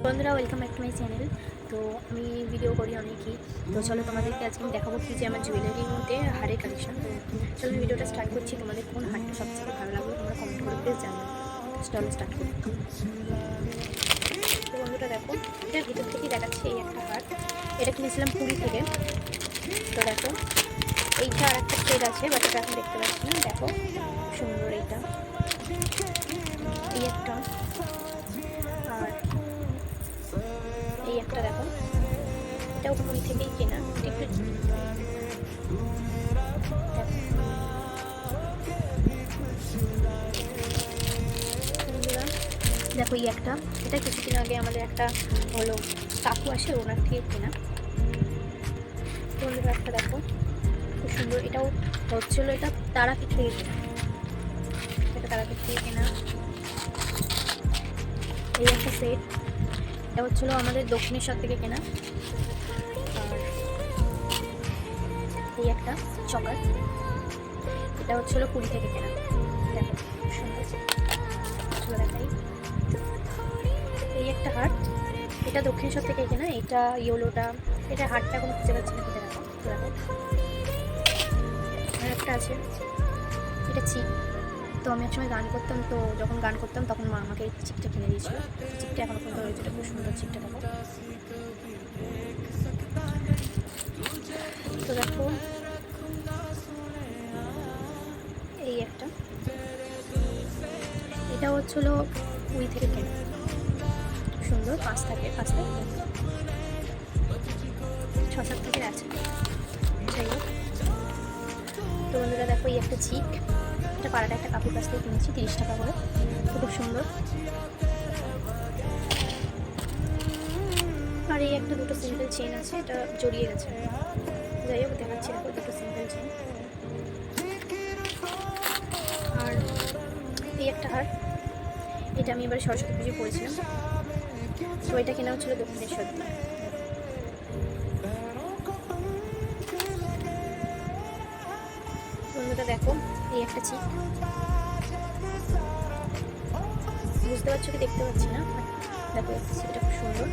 বন্ধুরা welcome back to my channel তো আমি ভিডিও করি অনেকই। তো চলো তোমাদেরকে আজকে আমি দেখাবো কি যে আমার জুয়েলারির মধ্যে হারের কালেকশন চলো ভিডিওটা স্টার্ট করছি, তোমাদের কোন হারটা সবথেকে ভালো লাগল তোমরা কমেন্ট করে প্লিজ জানাও। চলো স্টার্ট করি। বন্ধুটা দেখো, এটা ভিতর থেকেই দেখাচ্ছে এই একটা হার। এটা কিনেছিলাম পুরী থেকে। তো দেখো, এইটা আর একটা সেট আছে বাট এটা এখন দেখতে পাচ্ছি না। দেখো, সুন্দর এইটা। এই একটা। একটা দেখো। এটাও পুরী থেকেই কেনা একটু দেখো, এই একটা। এটা কিছুদিন আগে আমাদের একটা হলো কাকু আসে, ওনার থেকে কেনা। বন্ধুরা একটা দেখো। খুব সুন্দর। এটাও হচ্ছিল, এটা তারাপীঠ থেকে কেনা। এটা তারাপীঠ থেকে কেনা। এই একটা সেট এটা হচ্ছিল আমাদের দক্ষিণেশ্বর থেকে কেনা। এই একটা চকার। এটা হচ্ছিল পুরী থেকে কেনা। এই একটা হাট। এটা দক্ষিণেশ্বর থেকে কেনা। এটা ইয়েলোটা। এটা হাটটা এখন খুঁজে পাচ্ছি না একটা আছে। এটা চিক তো আমি একসময় গান করতাম, তো যখন গান করতাম তখন মা আমাকে চিকটা কিনে দিয়েছিল। চিকটা এখনও পর্যন্ত রয়েছে, এটা খুব সুন্দর চিকটা দেখো। তো দেখো, এই একটা। এটা হচ্ছিল উই থেকে কেনা সুন্দর পাঁচ থাকে পাঁচ থাকে ছ সাত থেকে আছে। যাই হোক। তো বন্ধুরা দেখো, এই একটা চিক এটা পাড়াটা একটা কাপড় কাছ থেকে কিনেছি, তিরিশ টাকা করে। খুব সুন্দর। আর এই একটা দুটো সিঙ্গেল চেন আছে, এটা জড়িয়ে গেছে। যাই হোক, দেখাচ্ছি দেখো দুটো সিঙ্গেল চেন আর এই একটা হার, এটা আমি এবার সরস্বতী পুজো করেছিলাম তো এটা কেনা হচ্ছিল দক্ষিণেশ্বর দিয়ে বন্ধুটা দেখো, এই একটা চিক বুঝতে পারছ কি দেখতে পাচ্ছি না? দেখো চিকটা খুব সুন্দর।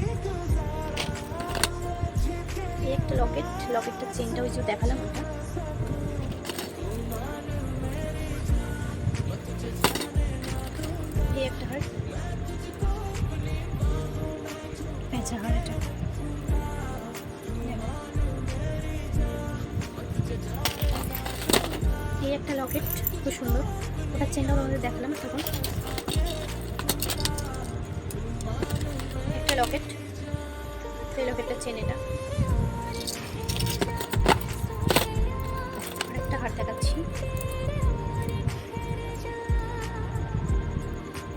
এই একটা লকেট লকেটটার চেনটা ওই যে দেখালাম ওটা। এই একটা হার। পেঁচা হার এটা। এই একটা লকেট, খুব সুন্দর। ওটার চেনটাও আমাদের দেখালাম তখন একটা লকেট। সেই লকেটটার চেন এটা। আরেকটা হার দেখাচ্ছি।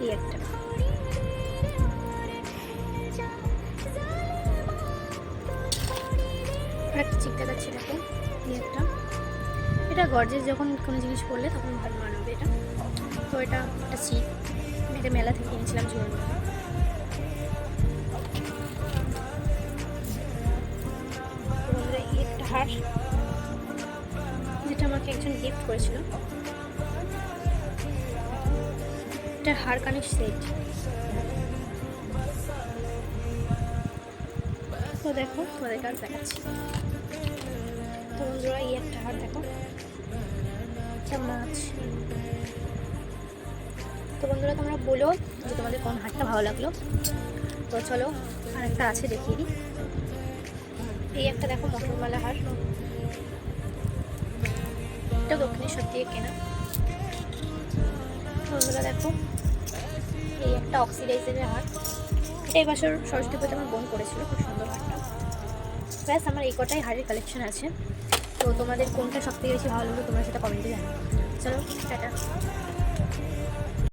এই একটা। আরেকটা চিক দেখাচ্ছি দেখো, এই একটা। এটা গর্জেস যখন কোনো জিনিস পরলে তখন ভালো মানাবে এটা। তো এটা একটা চিক এটা মেলা থেকে কিনেছিলাম হার যেটা আমাকে একজন গিফট করেছিল। এটা হার কানের সেট তো দেখো তোমাদের কাজ দেখাচ্ছি। তো বন্ধুরা, এই একটা হার দেখো। একটা মাছ তো বন্ধুরা, তোমরা বলো যে তোমাদের কোন হাটটা ভালো লাগল? তো চলো আর একটা আছে দেখিয়ে দিই। এই একটা দেখো মটরমালা হার এটা দক্ষিণেশ্বর দিয়ে কেনা। বন্ধুরা, দেখো, এই একটা অক্সিডাইজারের হার এটা এই বছর সরস্বতী পুজো আমার বোন করেছিল, খুব সুন্দর হারটা ব্যাস, আমার এই কটাই হারের কালেকশন আছে। তো তোমাদের কোনটা সবথেকে বেশি ভালো লাগল তোমরা সেটা কমেন্টে জানো চলো টাটা।